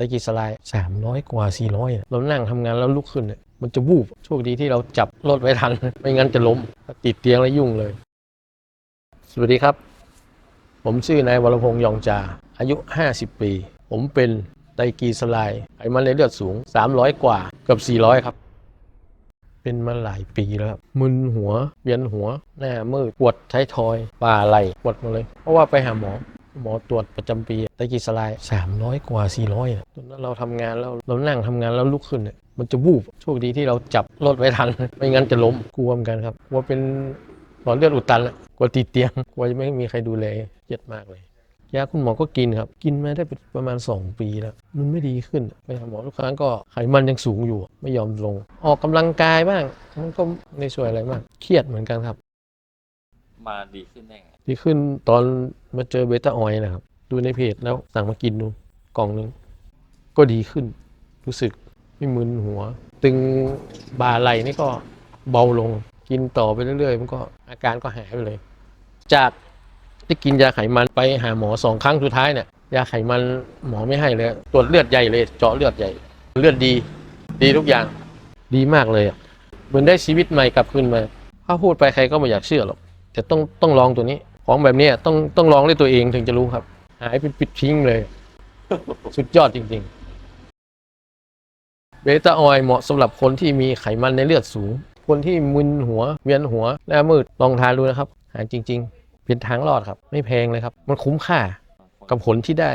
ตะกี้สลาย300กว่า400อะเรานั่งทำงานแล้วลุกขึ้นเนี่ยมันจะวูบโชคดีที่เราจับรถไว้ทัน ไม่งั้นจะล้มติดเตียงแล้วยุ่งเลย สวัสดีครับ ผมชื่อนายวรพงษ์ยองจา อายุ 50 ปี ผมเป็นไตกีสลายไขมันในเลือดสูง 300 กว่าเกือบ400 ครับ เป็นมาหลายปีแล้วมึนหัวเวียนหัว หน้ามืดปวดท้ายทอยบ่าไหล่ปวดมดเลย เพราะว่าไปหาหมอ หมอตรวจประจำปีไตกลีสลาย300 กว่า 400อะตอนนั้นเราทำงานแล้วเรานั่งทำงานแล้วลุกขึ้นเนี่ยมันจะวูบโชคดีที่เราจับรถไว้ทัน ไม่งั้นจะล้มกลัวเหมือนกันครับกลัวเป็นหลอดเลือดอุดตันอะกลัวติดเตียงกลัวจะไม่มีใครดูแลเครียดมากเลยยาคุณหมอก็กินครับ กินมาได้ประมาณ 2 ปีแล้ว มันไม่ดีขึ้น ไปหาหมอทุกครั้งก็ไขมันยังสูงอยู่ ไม่ยอมลง ออกกำลังกายบ้าง มันก็ไม่ช่วยอะไรมาก เครียดเหมือนกันครับ มาดีขึ้นได้ไงดีขึ้นตอนมาเจอเบต้าออยล์นะครับ ดูในเพจแล้วสั่งมากินดูกล่องหนึ่งก็ดีขึ้น รู้สึกไม่มึนหัว ตึงบ่าไหล่นี่ก็เบาลง กินต่อไปเรื่อยๆ มันก็อาการก็หายไปเลย จากที่กินยาไขมันไปหาหมอสองครั้งสุดท้ายเนี่ยยาไขมันหมอไม่ให้เลย ตรวจเลือดใหญ่เลย เจาะเลือดใหญ่ เลือดดี ดีทุกอย่างดีมากเลยอะเหมือนได้ชีวิตใหม่กลับคืนมาถ้าพูดไปใครก็ไม่อยากเชื่อหรอก แต่ต้องต้องลองตัวนี้ ของแบบนี้ต้องต้องลองด้วยตัวเองถึงจะรู้ครับ หายเป็นปิดทิ้งเลย สุดยอดจริงๆเบต้าออยล์เหมาะสำหรับคนที่มีไขมันในเลือดสูง คนที่มึนหัว เวียนหัวหน้ามืดลองทานดูนะครับ หายจริง ๆ เป็นทางรอดครับ ไม่แพงเลยครับ มันคุ้มค่ากับผลที่ได้